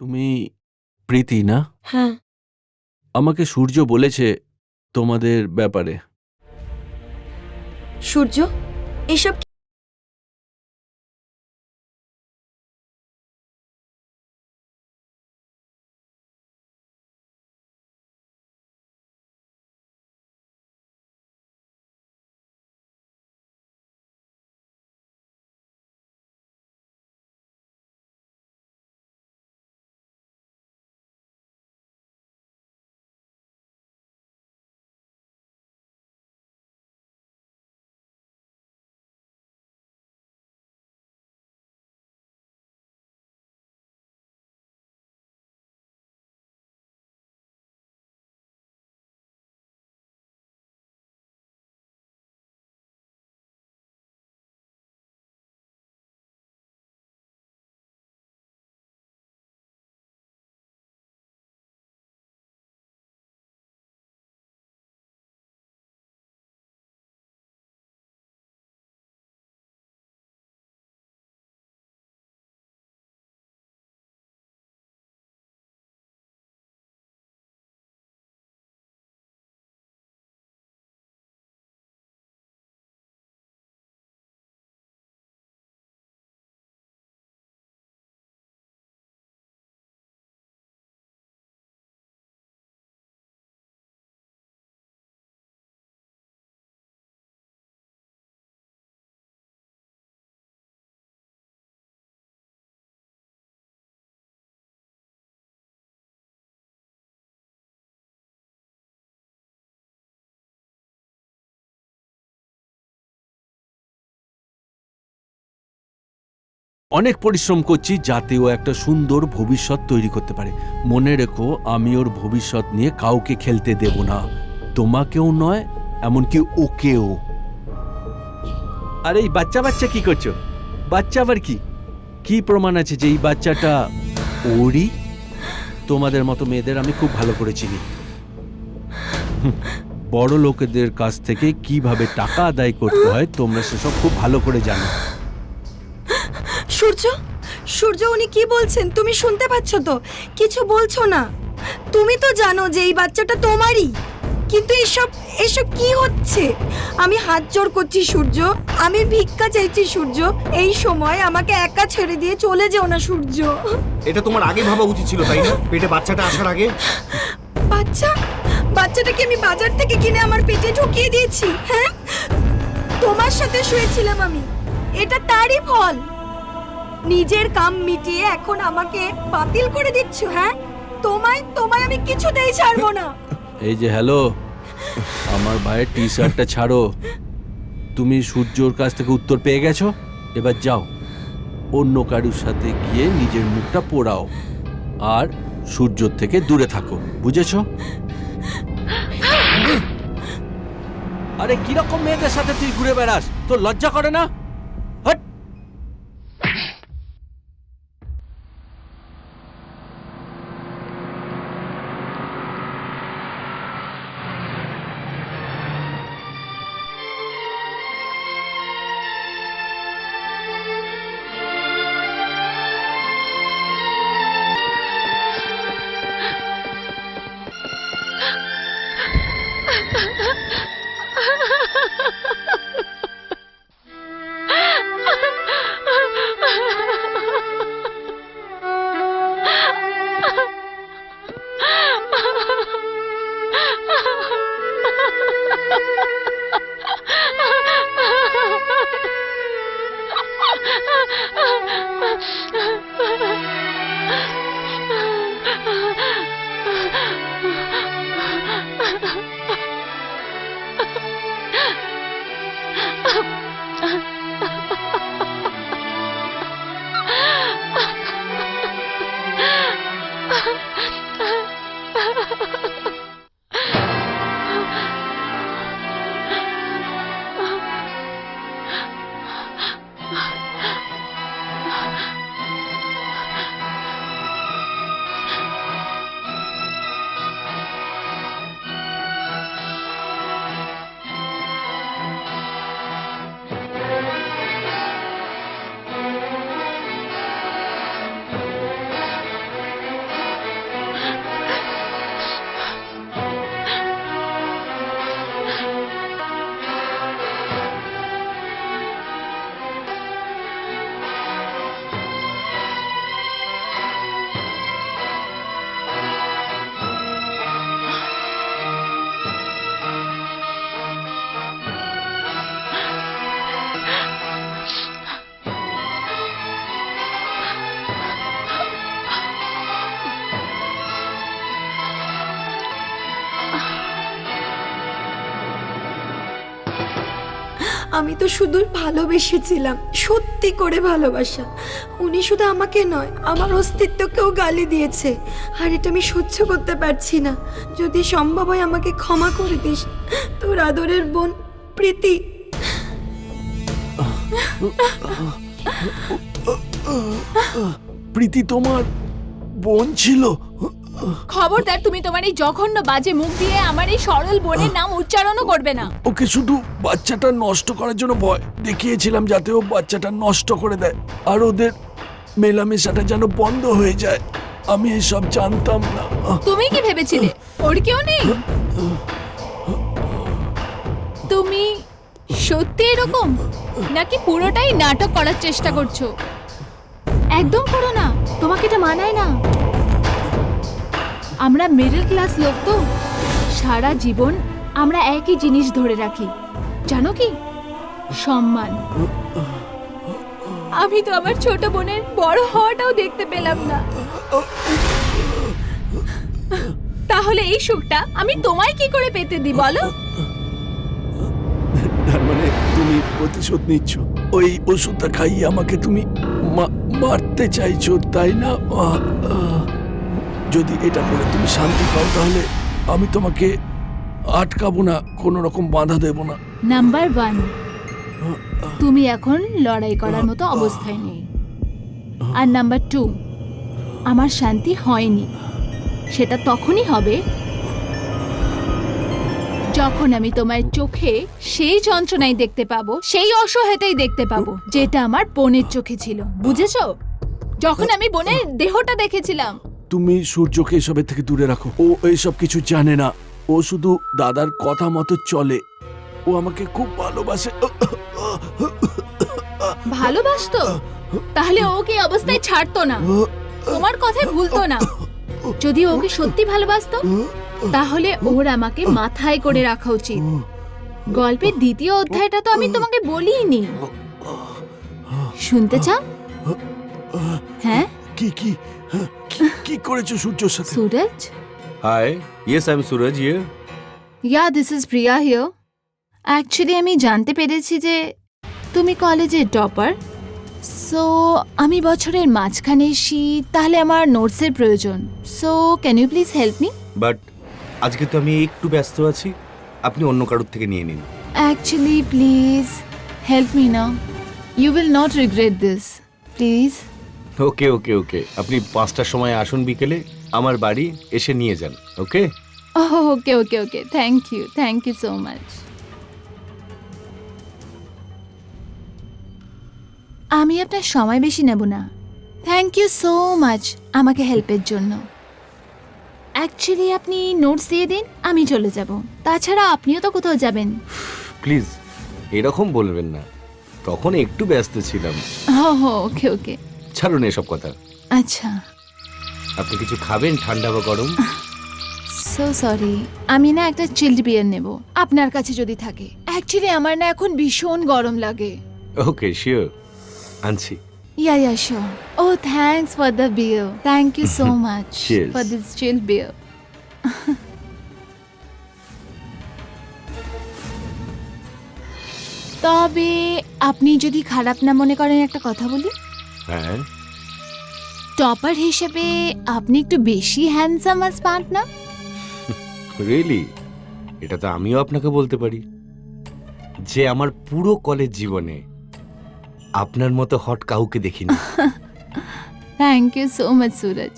তুমি প্রীতি না? হ্যাঁ। আমাকে সূর্য বলেছে তোমাদের ব্যাপারে। সূর্য? এসব অনেক পরিশ্রম করছি যাতে ও একটা সুন্দর ভবিষ্যৎ তৈরি করতে পারে। মনে রেখো, আমি ওর ভবিষ্যৎ নিয়ে কাউকে খেলতে দেব না। তোমাকেও নয়, এমনকি ওকেও। আরে, এই বাচ্চা বাচ্চা কি করছ? বাচ্চা আবার কি? কি প্রমাণ আছে যে এই বাচ্চাটা ওরই? তোমাদের মতো মেয়েদের আমি খুব ভালো করে চিনি। বড় লোকেদের কাছ থেকে কীভাবে টাকা আদায় করতে হয় তোমরা সেসব খুব ভালো করে জানো। সূর্য? সূর্য উনি কি বলছেন? তুমি শুনতে পাচ্ছ তো? কিছু বলছো না। তুমি তো জানো যে এই বাচ্চাটা তোমারই। কিন্তু এসব এসব কি হচ্ছে? আমি হাত জোর করছি সূর্য। আমি ভিক্ষা চাইছি সূর্য। এই সময় আমাকে একা ছেড়ে দিয়ে চলে যেও না সূর্য। এটা তোমার আগে ভাবা উচিত ছিল তাই না? পেটে বাচ্চাটা আসার আগে? বাচ্চা? বাচ্চাটাকে আমি বাজার থেকে কিনে আমার পেটে ঢুকিয়ে দিয়েছি হ্যাঁ? তোমার সাথে শুয়েছিলাম আমি। এটা তারই ফল। নিজের কাম মিটিয়ে এখন আমাকে বাতিল করে দিচ্ছ হ্যাঁ? তোমায় তোমায় আমি কিছুতেই ছাড়বো না। এই যে হ্যালো, আমার ভাইয়ের টি শার্টটা ছাড়ো। তুমি সূর্যর কাছ থেকে উত্তর পেয়ে গেছো? এবার যাও, অন্য কারুর সাথে গিয়ে নিজের মুখটা পোড়াও। আর সূর্যর থেকে দূরে থাকো, বুঝেছ? আরে কীরকম মেয়েদের সাথে তুই ঘুরে বেড়াস? তোর লজ্জা করে না? আমি তো শুধু ভালোবেসেছিলাম, সত্যি করে ভালোবাসা। উনি শুধু আমাকে নয়, আমার অস্তিত্বকেও গালি দিয়েছে। আর এটা আমি সহ্য করতে পারছি না। যদি সম্ভব হয় আমাকে ক্ষমা করে দিস, তোর আদরের বোন প্রীতি। প্রীতি তোমার বোন ছিল? খবরদার তুমি তোমার এই জঘন্য বাজে মুখ দিয়ে আমার এই সরল বোনের নাম উচ্চারণও করবে না। ওকে শুধু বাচ্চাটা নষ্ট করার জন্য ভয় দেখিয়েছিলাম যাতে ও বাচ্চাটা নষ্ট করে দেয়। আর ওদের মেলামেশাটা যেন বন্ধ হয়ে যায়। আমি এসব জানতাম না। তুমি কি ভেবেছিলে? ওর কেউ নেই? তুমি সত্যি এরকম? নাকি পুরোটাই নাটক করার চেষ্টা করছ? একদম করো না। তোমাকে এটা মানায় না। আমরা মিডল ক্লাস লোক তো। সারা জীবন আমরা একই জিনিস ধরে রাখি। জানো কি? সম্মান। আমি তো আমার ছোট বোনের বড় হওয়াটাও দেখতে পেলাম না। তাহলে এই সুখটা আমি তোমায় কি করে পেতে দিই, বলো? তার মানে তুমি প্রতিশোধ নিচ্ছ। ওই ওষুধটা খাইয়ে আমাকে তুমি মারতে চাইছো, তাই না। যদি এটা করে তুমি শান্তি পাও, তাহলে আমি তোমাকে আটকাবো না, কোনো রকম বাধা দেব না। নাম্বার ওয়ান তুমি এখন লড়াই করার মতো অবস্থায় নেই। আর নাম্বার টু আমার শান্তি হয়নি। সেটা তখনই হবে যখন আমি তোমার চোখে সেই যন্ত্রণাই দেখতে পাবো, সেই অসহায়তাই দেখতে পাবো, যেটা আমার বোনের চোখে ছিল। বুঝেছ? যখন আমি বোনের দেহটা দেখেছিলাম। তুমি সূর্যকে এসবের থেকে দূরে রাখো। ও এইসব কিছু জানে না। ও শুধু দাদার কথা মতো চলে। ও আমাকে খুব ভালোবাসে। ভালোবাসতো? তাহলে ওকে অবস্থায় ছাড়তো না? তোমার কথায় ভুলতো না? যদি ওকে সত্যি ভালোবাসতো তাহলে ওর আমাকে মাথায় করে রাখা উচিত। গল্পের দ্বিতীয় অধ্যায়টা তো আমি তোমাকে বলিনি। শুনতে চাও? হ্যাঁ? কি কি? কি- কি করেছ সূর্যর সাথে? Suraj? Hi yes I am Suraj ইয়ে yeah this is Priya here actually আমি জানতে পেরেছি যে তুমি কলেজের টপার। সো আমি বছরের মাঝখানে এসি তাহলে আমার নোটসের প্রয়োজন। So can you please help me but আজকে তো আমি একটু ব্যস্ত আছি। আপনি অন্য কারোর থেকে নিয়ে নিন। অ্যাকচুয়ালি প্লিজ হেল্প মি না you will not regret this please okay okay okay. আপনি পাঁচটার সময় আসুন বিকেলে আমার বাড়ি এসে নিয়ে যান okay? Okay okay okay. Thank you thank you so much আমি আপনার সময় বেশি নেব না। থ্যাংক ইউ সো মাচ আমাকে হেল্পের জন্য। অ্যাকচুয়ালি আপনি নোটস দিয়ে দিন আমি চলে যাব। তাছাড়া আপনিও তো কোথাও যাবেন। প্লিজ এরকম বলবেন না। তখন একটু ব্যস্ত ছিলাম। ওকে ওকে। ছাড়ুন এসব কথা। আচ্ছা। আপনি কিছু খাবেন ঠান্ডা বা গরম? সো সরি আমি না একটা চিল্ড বিয়ার নেব। আপনার কাছে যদি থাকে। অ্যাকচুয়ালি আমার না এখন ভীষণ গরম লাগে। ওকে শিওর আনছি। Yeah, yeah, sure. Oh, thanks for the beer. Thank you so much Cheers. for this chilled beer. তবে আপনি যদি খারাপ না মনে করেন একটা কথা বলি? হ্যাঁ। টপার হিসেবে আপনি একটু বেশি হ্যান্ডসাম আর স্মার্ট না রিয়েলি এটা তো আমিও আপনাকে বলতে পারি। যে আমার পুরো কলেজ জীবনে আপনার মতো হট কাউকে দেখিনি। Thank you so much Suraj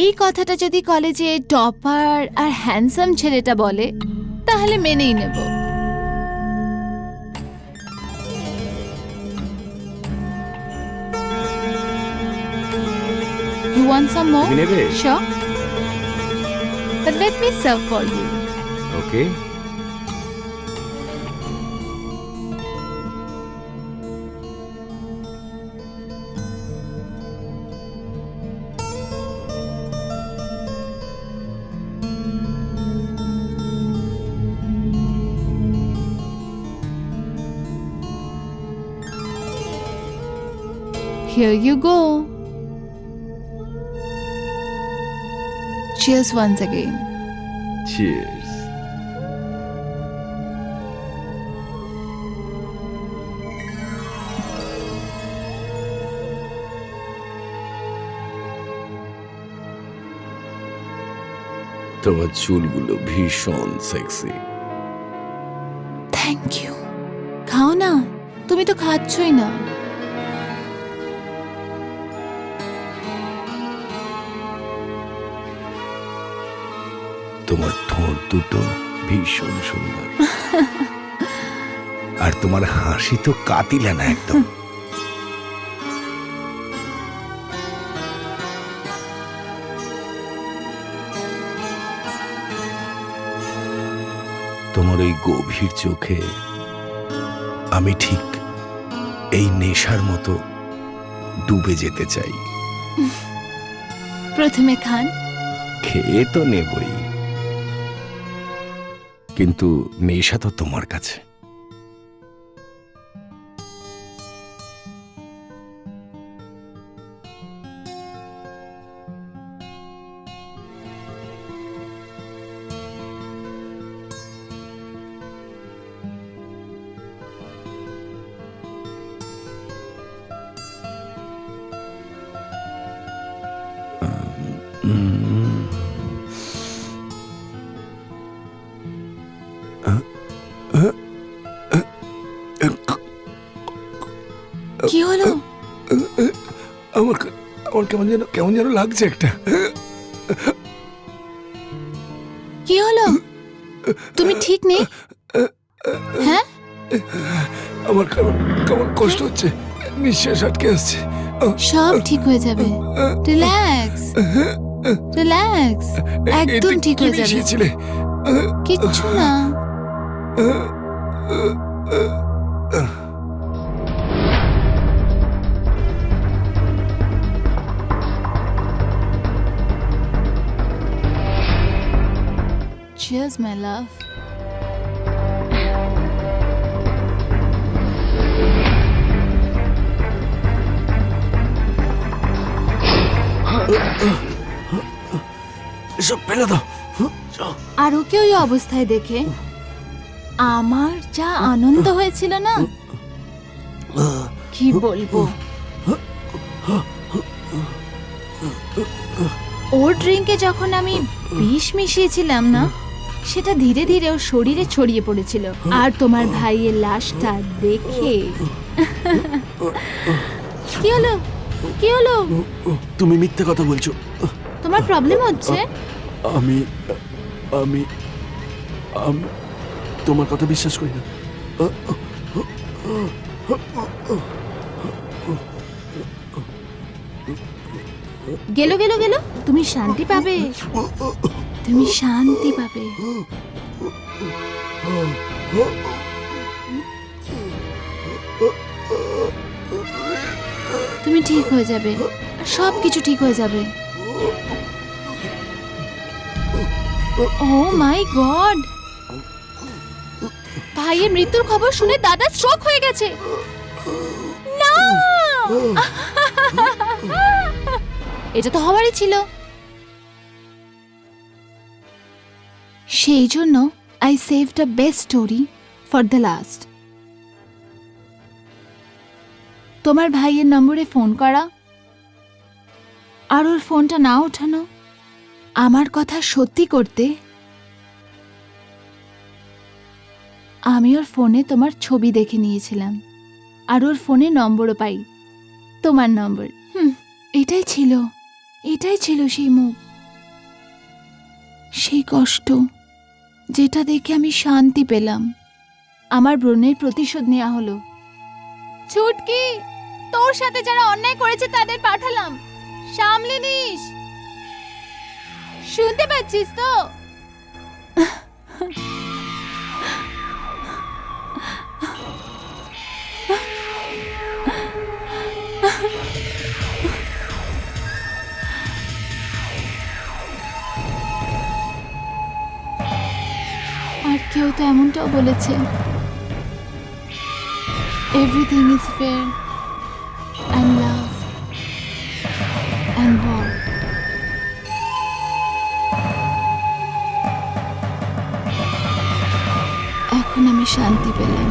এই কথাটা যদি কলেজে টপার আর হ্যান্ডসাম ছেলেটা বলে তাহলে মেনেই নেব। want some more? তুমি নেবে Sure. But let me serve for you. Okay Here you go. Cheers once again. Cheers. তোমার চুলগুলো ভীষণ সেক্সি থ্যাংক ইউ খাও না তুমি তো খাচ্ছই না তোমার ঠোঁট দুটো ভীষণ সুন্দর। আর তোমার হাসি তো কাতিলে না একদম। তোমার ওই গভীর চোখে আমি ঠিক এই নেশার মতো ডুবে যেতে চাই। প্রথমে খান। খেয়ে তো নেবই। কিন্তু নেশা তো তোমার কাছে। আমার কেমন যেন কেমন যেন লাগছে একটা। কি হলো? তুমি ঠিক নেই? হ্যাঁ? আমার কেমন কেমন কষ্ট হচ্ছে। নিঃশ্বাস আটকে আসছে। সব ঠিক হয়ে যাবে। রিল্যাক্স রিল্যাক্স একদম ঠিক হয়ে যাবে। মিশিয়েছিলে? কিচ্ছু না। Cheers, my love. এসব ফেলে দাও। আর ওকে ওই অবস্থায় দেখে আমার যা আনন্দ হয়েছিল না? কি বলব? ওর ড্রিঙ্কে যখন আমি বিষ মিশিয়েছিলাম না সেটা ধীরে ধীরে ওর শরীরে ছড়িয়ে পড়েছিল। আর তোমার ভাইয়ের লাশটা দেখে কি হলো? কি হলো? তুমি মিথ্যে কথা বলছো। তোমার প্রবলেম হচ্ছে? আমি আমি আমি তোমার কথা বিশ্বাস করি না। গেল গেল গেল? তুমি শান্তি পাবে? তুমি শান্তি পাবে। তুমি ঠিক হয়ে যাবে আর সব কিছু ঠিক হয়ে যাবে। Oh my god! ভাইয়ের মৃত্যুর খবর শুনে দাদা স্ট্রোক হয়ে গেছে। না! এটা তো হওয়ারই ছিল। সেই জন্য I save the best story for the last তোমার ভাইয়ের নম্বরে ফোন করা। আর ওর ফোনটা না ওঠানো, আমার কথা সত্যি করতে। আমি ওর ফোনে তোমার ছবি দেখে নিয়েছিলাম। আর ওর ফোনে নম্বরও পাই। তোমার নম্বর। হুম, এটাই ছিল। এটাই ছিল সেই মুখ। সেই কষ্ট। যেটা দেখে আমি শান্তি পেলাম। আমার ব্রণের প্রতিশোধ নেওয়া হলো। ছুটকি তোর সাথে যারা অন্যায় করেছে তাদের পাঠালাম। সামলে নিস। শুনতে পাচ্ছিস তো? আর কেউ তো এমনটাও বলেছে। Everything is fair and love and war এখন আমি শান্তি পেলাম।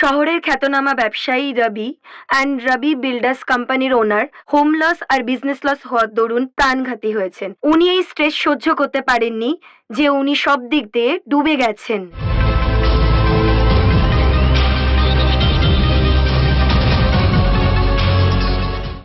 শহরের খ্যাতনামা ব্যবসায়ী রবি অ্যান্ড রবি বিল্ডার্স কোম্পানির ওনার হোম লস আর বিজনেস লস হওয়ার দরুন প্রাণঘাতী হয়েছেন। উনি এই স্ট্রেস সহ্য করতে পারেননি, যে উনি সব দিক দিয়ে ডুবে গেছেন।